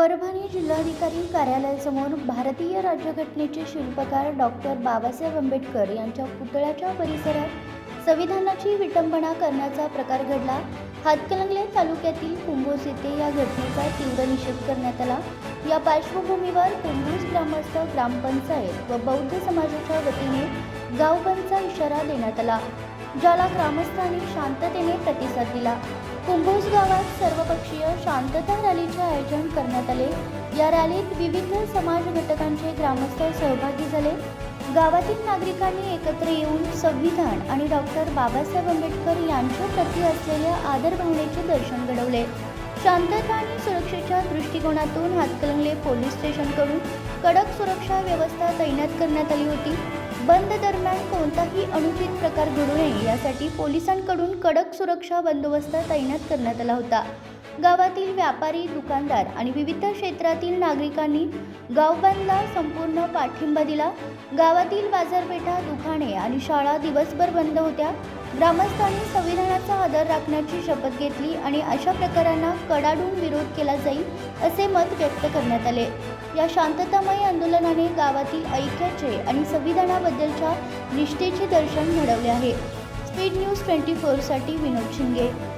परभणी जिल्हाधिकारी कार्यालयासमोर भारतीय राज्यघटनेचे शिल्पकार डॉक्टर बाबासाहेब आंबेडकर यांच्या पुतळ्याच्या परिसरात संविधानाची विटंबना करण्याचा प्रकार घडला. हातकणंगले तालुक्यातील कुंभोज येथे या घटनेचा तीव्र निषेध करण्यात आला. या पार्श्वभूमीवर कुंभोज ग्रामस्थ ग्रामपंचायत व बौद्ध समाजाच्या वतीने गावबंदचा इशारा देण्यात आला ज्याला ग्रामस्थांनी शांततेने प्रतिसाद दिला. कुंभोज गावात सर्वपक्षीय शांतता रॅलीचे आयोजन करण्यात आले. या रॅलीत विविध समाज घटकांचे ग्रामस्थ सहभागी झाले. गावातील नागरिकांनी एकत्र येऊन संविधान आणि डॉक्टर बाबासाहेब आंबेडकर यांच्या प्रती असलेल्या आदर भावनेचे दर्शन घडवले. शांतता आणि सुरक्षेच्या दृष्टिकोनातून हातकलंगले पोलीस स्टेशनकडून कडक सुरक्षा व्यवस्था तैनात करण्यात आली होती. बंद दरम्यान कोणताही अनुचित प्रकार घडू नये यासाठी पोलिसांकडून कडक सुरक्षा बंदोबस्त तैनात करण्यात आला होता. गावातील व्यापारी दुकानदार आणि विविध क्षेत्रातील नागरिकांनी गावबंदला संपूर्ण पाठिंबा दिला. गावातील बाजारपेठा दुकाने आणि शाळा दिवसभर बंद होत्या. ग्रामस्थांनी संविधानाचा आदर राखण्याची शपथ घेतली आणि अशा प्रकारांना कडाडून विरोध केला जाईल असे मत व्यक्त करण्यात आले. या शांततामय आंदोलनाने गावातील ऐक्याचे आणि संविधानाबद्दलच्या निष्ठेचे दर्शन घडवले आहे. स्पीड न्यूज ट्वेंटी फोरसाठी विनोद शिंगे.